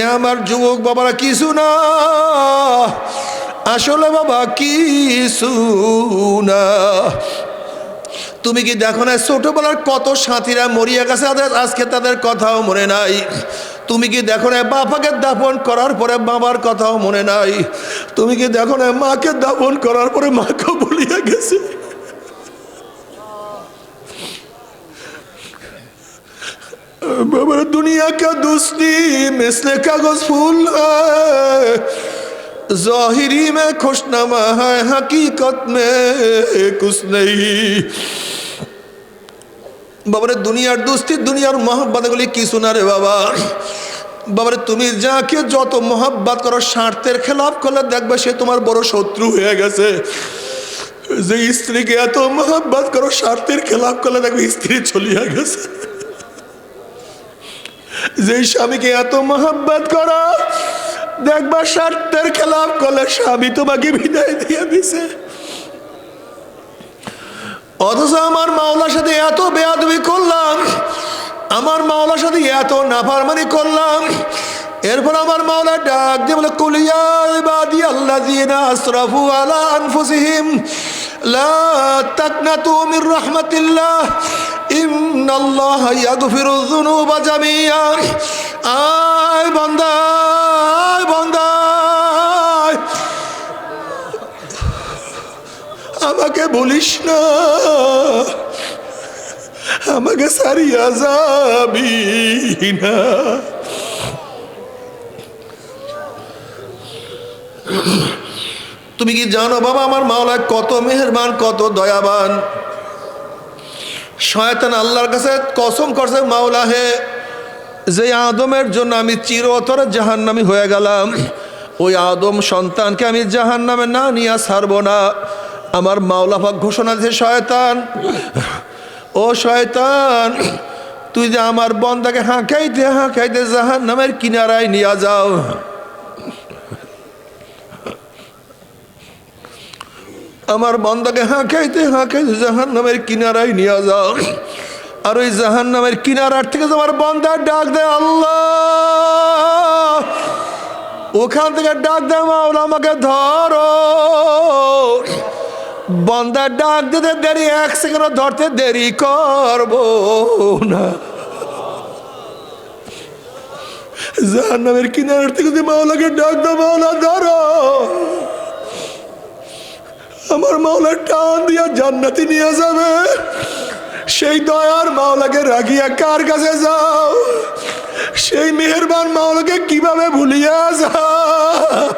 এ আমার যুবক বাবারা, কিছু না। আসলে বাবা, কিছু না। তুমি কি দেখো না, ছোটবেলার কত সাথীরা মরিয়া গেছে আজকে তাদের কথাও মনে নাই। তুমি কি দেখো না, বাবাকে দাফন করার পরে বাবার কথাও মনে নাই। তুমি কি দেখো না, মাকে দাফন করার পরে মাকে বলিয়া গেছে। बाबा दुनिया का दोस्ती मिसले कागज फूल है जाहिरी में खुशनमा है हकीकत में कुछ नहीं বাবারে দুনিয়ার দোস্তি দুনিয়ার মহাব্বাতগুলি কিছু না রে বাবা বাবারে তুমি যাকে যত মহাব্বাত করো স্বার্থের খেলাপ করলে দেখবে সে তোমার বড় শত্রু হয়ে গেছে যে স্ত্রীকে এত মহাব্বাত করো স্বার্থের খেলাপ করলে দেখবে স্ত্রী চলিয়া গেছে যে স্বামীকে এত মহাব্বত করো, দেখবা স্বার্থের খেলাপ করলে স্বামী তোমাকে বিদায় দিয়ে দিছে। অথচ আমার মাওলার সাথে এত বেয়াদবি করলাম, আমার মাওলার সাথে এত নাফারমানি করলাম, এরপর আমার মাওলা ডাক দিয়ে বলে কুলিয়া ইবাদি আল্লাযিনা আসরাফু আলা আনফুসিহিম, লা তাকনাতু মির রাহমাতিল্লাহ আয়। আমাকে বলিস না। আমাকে সারিয়া যাবি না। তুমি কি জানো বাবা, আমার মাওলা কত মেহেরবান, কত দয়াবান। শয়তান আল্লাহর কাছে কসম করছে মাওলা হে যে আদমের জন্য আমি চিরতরে জাহান্নামি হয়ে গেলাম, ওই আদম সন্তানকে আমি জাহান্নামে না নিয়ে ছাড়বো না। আমার মাওলা পাক ঘোষণা দিয়েছে, শয়তান, ও শয়তান, তুই যে আমার বন্দাকে হাঁকাইতে হাঁকাইতে জাহান্নামের কিনারায় নিয়ে যাও। আমার বন্দাকে হাঁকাইতে হাঁকাইতে জাহান নামের কিনারায় নিয়ে যাও। আর ওই জাহান নামের কিনারার থেকে তোমার বন্দার ডাক দেয়, আল্লাহ! ওখান থেকে ডাক দেয়, মাওলা, আমাকে ধরো। বন্দার ডাক দিতে দেরি, এক সেকেন্ড ধরতে দেরি করব না। জাহান নামের কিনারার থেকে মাওলাকে ডাক দাও, মাওলা, ধরো। আমার মাওলার টান দিয়া জান্নাতি নিয়ে যাবে। সেই দয়ার মাওলাকে রাখিয়া কার কাছে যাও? সেই মেহেরবান মাওলাকে কীভাবে ভুলিয়া যাও?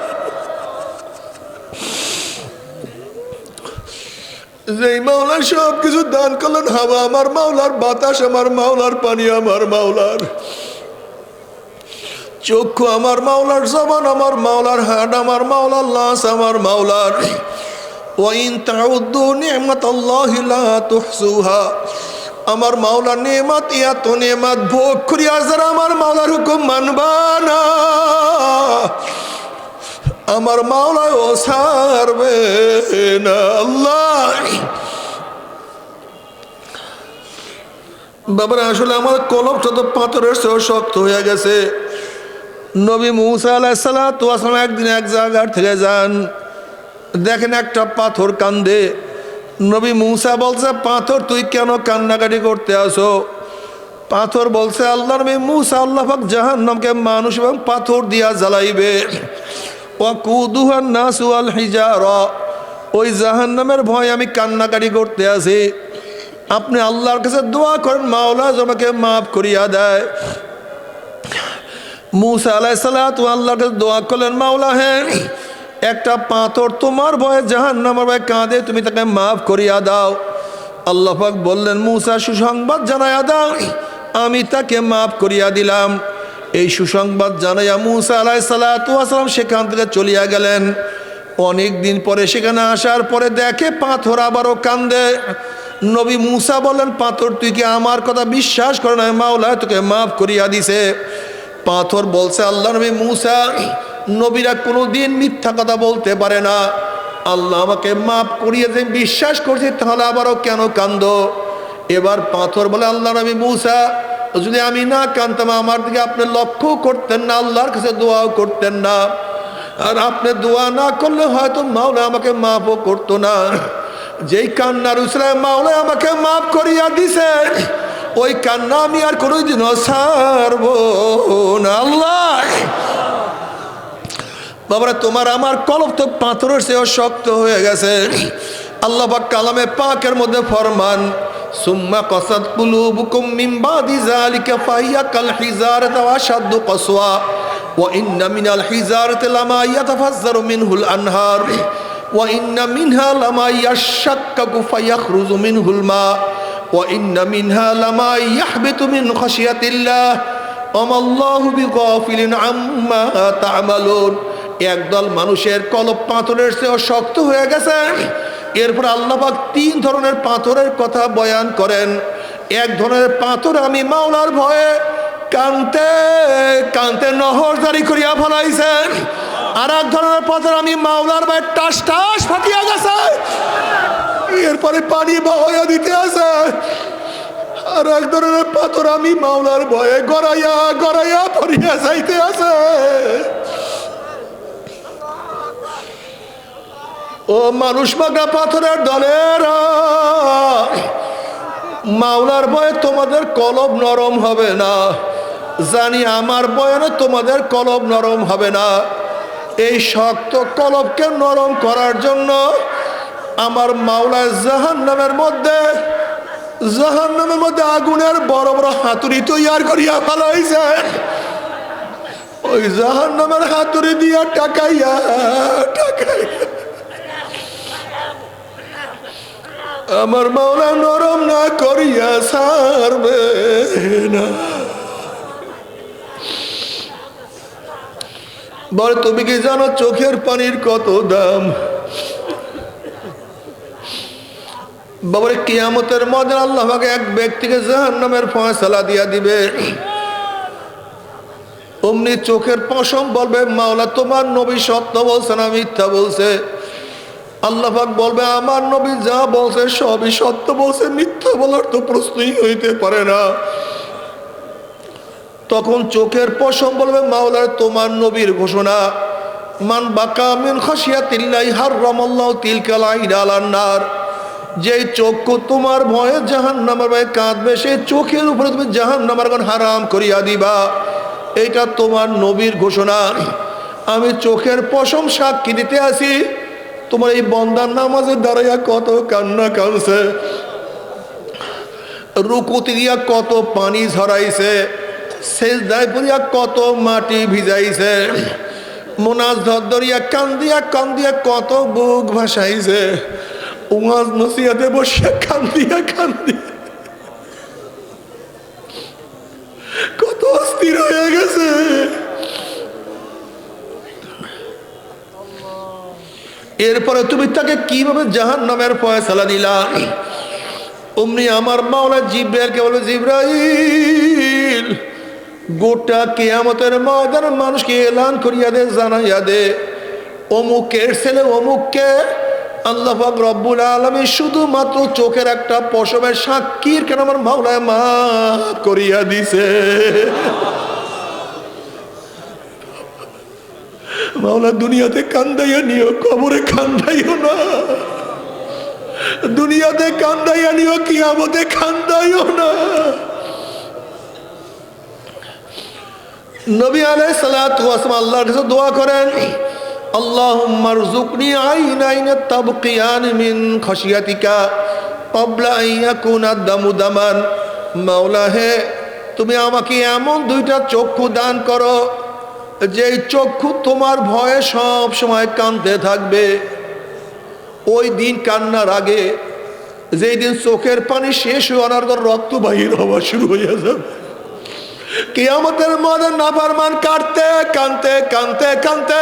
যেই মাওলা সব কিছু দান করলেন, হাওয়া আমার মাওলার, বাতাস আমার মাওলার, পানি আমার মাওলার। চক্ষু আমার মাওলার, জবান আমার মাওলার হাট আমার মাওলার, লাশ আমার মাওলার। ওয়াইন তাউদ্দু নি'মাত আল্লাহি লা তুহসুহা। আমার মাওলার নেমাত এত নেমাত ভোগ করিয়া যারা আমার মাওলার হুকুম মানবা না, আমার মাওলায় ও সারবে না আল্লাহ। বাবার, আসলে আমার কলমটা তো পাথরের চেয়েও শক্ত হয়ে গেছে। নবী মুসা আলাহিসাল্লাম একদিন এক জায়গার থেকে যান। দেখেন একটা পাথর কান্দে। নবী মুসা বলছে, পাথর, তুই কেন কান্নাকাটি করতে আসো? পাথর বলছে, আল্লাহ নবী মুসা আল্লাহ পাক জাহান্নামকে মানুষ এবং পাথর দিয়া জ্বালাইবে। ও কুদুহান নাসু আল হিজার ওই জাহান্নামের ভয় আমি কান্নাকাটি করতে আসি। আপনি আল্লাহর কাছে দোয়া করেন, মাওলা আমাকে মাফ করিয়া দেয়। মুসা আলাহ সাল্লাহ আল্লাহর কাছে দোয়া করলেন, মাওলা হ্যাঁ একটা পাথর তোমার ভয়ে জাহান নামার ভয়ে কাঁদে, তুমি তাকে মাফ করিয়া দাও। আল্লাহ পাক বললেন, মুসা, সুসংবাদ জানাইয়া দাও। আমি তাকে মাফ করিয়া দিলাম। এই সুসংবাদ জানাইয়া মুসা আলাহ সাল্লাম সেখান থেকে চলিয়া গেলেন। অনেক দিন পরে সেখানে আসার পরে দেখে পাথর আবারও কান্দে। নবী মুসা বললেন, পাথর, তুই কি আমার কথা বিশ্বাস করে না মাওলা তোকে মাফ করিয়া দিছে। পাথর বলছে, আল্লাহ নবী মুসা নবীরা কোনো দিন মিথ্যা কথা বলতে পারে না। আল্লাহ আমাকে মাফ করিয়ে যে বিশ্বাস করছে, তাহলে আবারও কেন কান্দ? এবার পাথর বলে আল্লাহ নবী মুসা, যদি আমি না কানতাম, আমার দিকে আপনি লক্ষ্য করতেন না, আল্লাহর কাছে দোয়াও করতেন না। আর আপনি দোয়া না করলে হয়তো মাওলা আমাকে মাফও করতো না। যেই কান্নার উসরে মাওলা আমাকে মাফ করিয়া দিছে, ওই কান্না আমি আর কোনোদিনও ছাড়ব না। আল্লাহ! বাবারা, তোমার আমার কলব তো পাথরের চেয়েও শক্ত হয়ে গেছে। আল্লাহ পাক কালামে পাকের মধ্যে ফরমান, সুম্মা কসাদ কুলুবুকুম মিন বাদি যালিকা ফাহিয়া কাল হিজারাতি ওয়া আশাদ্দু কসওয়া, ওয়া ইন্না মিনাল হিজারাতি লামা ইয়াতাফাজ্জারু মিনহুল আনহার, ওয়া ইন্না মিনহা লামা ইয়াশাক্কাকু ফায়াখরুজু মিনহুল মা, ওয়া ইন্না মিনহা লামা ইয়াহবিতু মিন খাশিয়াতিল্লাহ আমাল্লাহু বিগাফিলিন আম্মা তা'মালুন। একদল মানুষের কলব পাথরের চেয়েও শক্ত হয়ে গেছে। এরপর আল্লাপাক তিন ধরনের পাথরের কথা বয়ান করেন। এক ধরনের পাথর আমি মাওলার ভয়ে কানতে কানতে নহর জারি করিয়া ফলাইছেন আর এক ধরনের পাথর আমি মাওলার ভয়ে টাস টাস ফাটিয়া গেছে। এরপরে পানি বহয়া দিতে আছে। আর এক ধরনের পাথর আমি মাওলার ভয়ে গড়াইয়া গড়াইয়া পড়িয়া যাইতে আছে। ও মানুষ মাগা পাথরের দলের, মাওলার ভয়ে তোমাদের কলব নরম হবে না, জানি আমার বয়ানে তোমাদের কলব নরম হবে না। এই শক্ত কলবকে নরম করার জন্য আমার মাওলা জাহান নামের মধ্যে জাহান নামের মধ্যে আগুনের বড় বড় হাতুড়ি তৈয়ার করিয়া ফেলাইছে। ওই জাহান নামের হাতুড়ি দিয়া টাকাইয়া টাকাইয়া আমার মাওলা নরম না করিয়া সারবে না। বল, তুমি কি জানো চোখের পানির কত দাম? বাবার কিয়ামতের মধ্যে আল্লাহ পাকে এক ব্যক্তিকে জাহান নামের ফয়সালা দিয়া দিবে। অমনি চোখের পশম বলবে, মাওলা, তোমার নবী সত্য বলছে না মিথ্যা বলছে? আল্লাহ পাক বলবে, আমার নবী যা বলছে সবই সত্য বলছে, মিথ্যা বলার তো প্রশ্নই হইতে পারে না। তখন চোখের পশম বলবে মাওলার তোমার নবীর ঘোষণা, মান বাকা মিন খাসিয়াতিল্লাহি হাররামাল্লাহু তিলকাল আইন আলান নার যেই চক্ষু তোমার ভয়ে জাহান্নামের ভয়ে কাঁদবে, সেই চোখের উপরে তুমি জাহান্নামের কোন হারাম করিয়া দিবা। এইটা তোমার নবীর ঘোষণা। আমি চোখের পশম সাক্ষী দিতে আসি তোমার এই বন্দার নামাজের দাঁড়াইয়া কত কান্না কানছে রুকুতি দিয়া কত পানি ঝরাইছে শেষ দায় করিয়া কত মাটি ভিজাইছে, মোনাজ ধরিয়া কান্দিয়া কান্দিয়া কত বুক ভাসাইছে, উমাজ নসিয়াতে বসিয়া কান্দিয়া কান্দিয়া। কত অস্থির হয়ে গেছে। এরপরে তুমি তাকে কীভাবে জাহান নামের ফয়সালা দিলা অমনি আমার মাওলা জিব্রাইলকে বলবে, জিব্রাইল, গোটা কেয়ামতের ময়দান মানুষকে এলান করিয়া দে, জানাইয়া দে। অমুকের ছেলে অমুককে আল্লাহ রব্বুল আলমী শুধুমাত্র চোখের একটা পশমের সাক্ষীর কেন আমার মাওলায় মা করিয়া দিছে? মাওলা দুনিয়াতে কান্দাইয়া নিও কবরে কান্দাইও না দুনিয়াতে কান্দাইয়া নিও কিয়ামতে কান্দাইও না নবী আলাই সালাম আল্লাহর কাছে দোয়া করেন اللهم ارزقني عينين تبقيان من خشيتك قبل أن يكون الدم دما মাওলা হে তুমি আমাকে এমন দুইটা চক্ষু দান করো যেই চক্ষু তোমার ভয়ে সব সময় কানতে থাকবে, ওই দিন কান্নার আগে যেই দিন চোখের পানি শেষ হয়ে অনার্গর রক্ত বাহির হওয়া শুরু হয়ে যাবে। কিয়ামতের মধ্যে নাফারমান কাটতে কানতে কানতে কানতে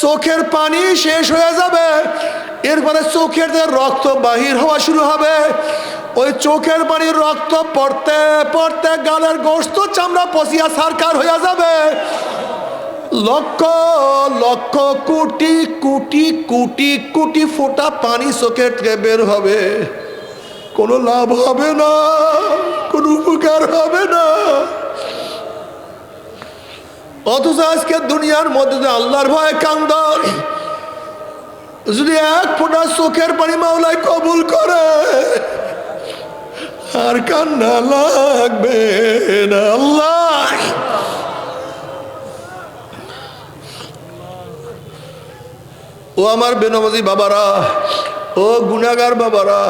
চোখের পানি শেষ হয়ে যাবে। এরপরে চোখের যে রক্ত বাহির হওয়া শুরু হবে, ওই চোখের পানির রক্ত পড়তে পড়তে গালের গোস্ত চামড়া পচিয়া সারকার হয়ে যাবে। লক্ষ লক্ষ, কোটি কোটি কোটি কোটি ফোঁটা পানি চোখের বের হবে। কোনো লাভ হবে না, কোনো উপকার হবে না। অথচ আজকে দুনিয়ার মধ্যে আল্লাহর ভয় কান্দ যদি এক ফোঁটা চোখের পানি মাওলায় কবুল করে, আর কান্না লাগবে না। আল্লাহ ও আমার বেনমাজি বাবারা, ও গুনাগার বাবারা,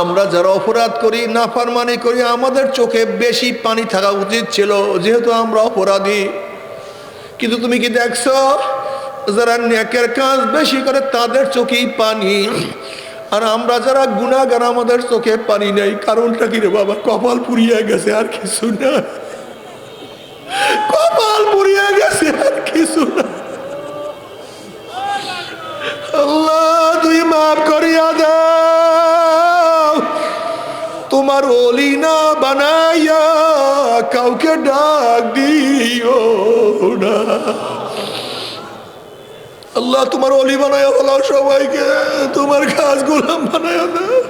আমরা যারা অপরাধ করি, নাফারমানি করি, আমাদের চোখে বেশি পানি থাকা উচিত ছিল, যেহেতু আমরা অপরাধী। কিন্তু তুমি কি দেখছ, যারা নেকের কাজ বেশি করে তাদের চোখেই পানি, আর আমরা যারা গুণাগার আমাদের চোখে পানি নেই, কারণটা কি রে বাবা? কপাল পুড়িয়ে গেছে, আর কিছু না। কপাল পুড়িয়ে গেছে, আর কিছু না। আল্লাহ তুই মাফ করিয়া দাও। তোমার অলি না বানাইয়া কাউকে ডাক দিও না। আল্লাহ, তোমার অলি বানাইয়া বলো সবাইকে। তোমার কাজ গোলাম বানাইয়া দাও।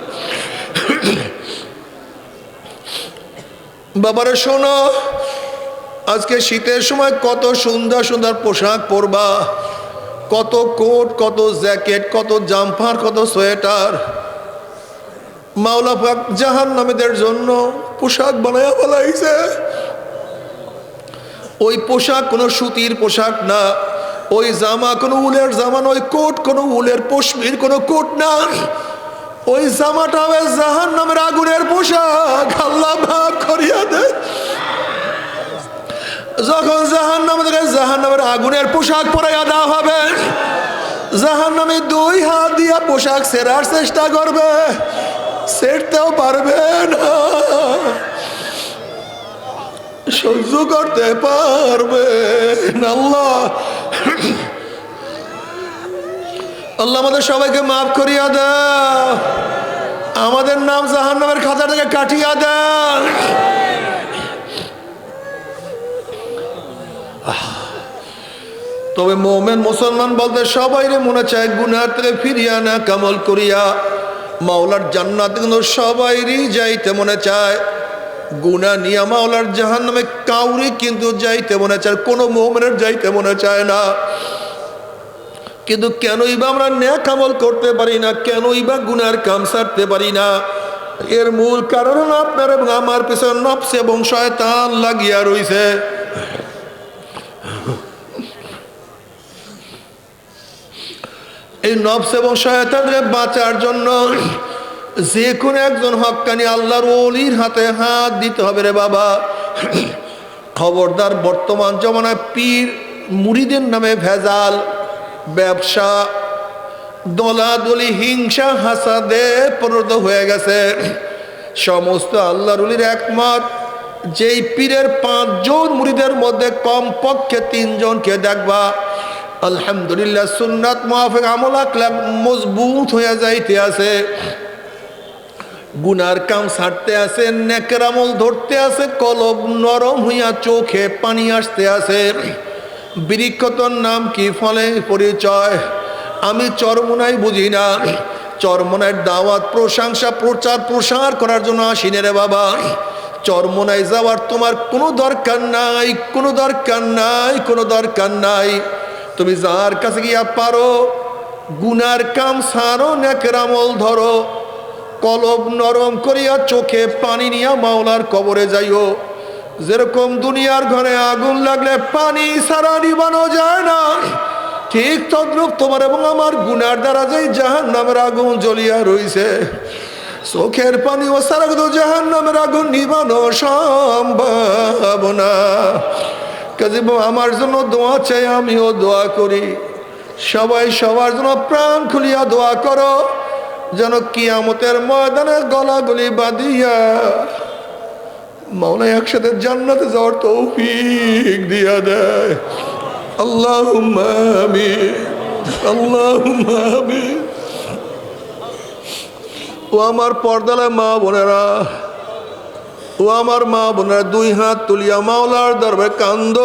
বাবারে, শোনো, আজকে শীতের সময় কত সুন্দর সুন্দর পোশাক পরবা। কত কোট, কত জ্যাকেট, কত জাম্পার, কত সোয়েটার। মাওলা পাক জাহান নামেদের জন্য পোশাক বানায়া বলাইছে ওই পোশাক কোনো সুতির পোশাক না, ওই জামা কোনো উলের জামা নয়, কোট কোনো উলের পশমির কোনো কোট না। ওই জামাটা হবে জাহান নামের আগুনের পোশাক। আল্লাহ ভাগ করিয়া দেয় যখন জাহান নামে থেকে জাহান নামের আগুনের পোশাক পরাইয়া দেওয়া হবে জাহান নামে দুই হাত দিয়া পোশাক সেরার চেষ্টা করবে, সেরতেও পারবে না। সহ্য করতে পারবে আল্লাহ। আল্লাহ আমাদের সবাইকে মাফ করিয়া দাও আমাদের নাম জাহান নামের খাতা থেকে কাটিয়া দেয় তবে মোমেন মুসলমান বলতে সবাই মনে চায় গুনার থেকে ফিরিয়া না, কামল করিয়া। মাওলার জান্নাত কিন্তু সবাইরই যাইতে মনে চায়। গুনা নিয়া মাওলার জাহান নামে কাউরি কিন্তু যাইতে মনে চায়, কোনো মোমেনের যাইতে মনে চায় না। কিন্তু কেনই বা আমরা ন্যাক আমল করতে পারি না, কেনই বা গুনার কাম সারতে পারি না। এর মূল কারণ আপনার এবং আমার পিছনে নফস এবং শয়তান লাগিয়া রইছে। এই নফস এবং শয়তানরে বাঁচার জন্য যে কোনো একজন হক্কানি আল্লাহর ওলির হাতে হাত দিতে হবে রে বাবা। খবরদার বর্তমান জমানায় পীর মুড়িদের নামে ভেজাল, ব্যবসা, দলাদলি, হিংসা, হাসাদে পরিণত হয়ে গেছে। সমস্ত আল্লাহর উলির একমত, যেই পীরের পাঁচজন মুড়িদের মধ্যে কমপক্ষে তিনজনকে দেখবা। আলহামদুলিল্লাহ, সুন্নাত মাহফিক আমল আকলাক মজবুত হয়ে যাইতে আছে। গুনার কাম ছাড়তে আছে, নেকের আমল ধরতে আছে, কলব নরম হইয়া চোখে পানি আসতে আছে। বৃক্ষতর নাম কি ফলে পরিচয়? আমি চরমোনাই বুঝি না। চরমোনায় দাওয়াত, প্রশংসা, প্রচার, প্রসার করার জন্য আসিনে রে বাবা। চরমোনায় যাওয়ার তোমার কোনো দরকার নাই, কোনো দরকার নাই, কোনো দরকার নাই। তুমি যার কাছে গিয়া পারো, গুনার কাম সারো, নেকের আমল ধরো, কলব নরম করিয়া চোখে পানি নিয়া মাওলার কবরে যাইও। যেরকম দুনিয়ার ঘরে আগুন লাগলে পানি সারা নিবানো যায় না, ঠিক তদ্রুপ তোমার এবং আমার গুনার দ্বারা যেই জাহান নামের আগুন জ্বলিয়া রইছে, চোখের পানি ও সারা জাহান নামের আগুন নিবানো সম্ভব না। কাজে আমার জন্য দোয়া চাই, আমিও দোয়া করি। সবাই সবার জন্য প্রাণ খুলিয়া দোয়া করো, যেন কিয়ামতের ময়দানে গলা গলাগুলি বাঁধিয়া মনে একসাথে জান্নাতে যাওয়ার তৌফিক দিয়া দেয়। আল্লাহ আমি আল্লাহ আমি ও আমার পর্দালায় মা বোনেরা ও আমার মা বোনের দুই হাত তুলিয়া মাওলার দরবে কান্দ।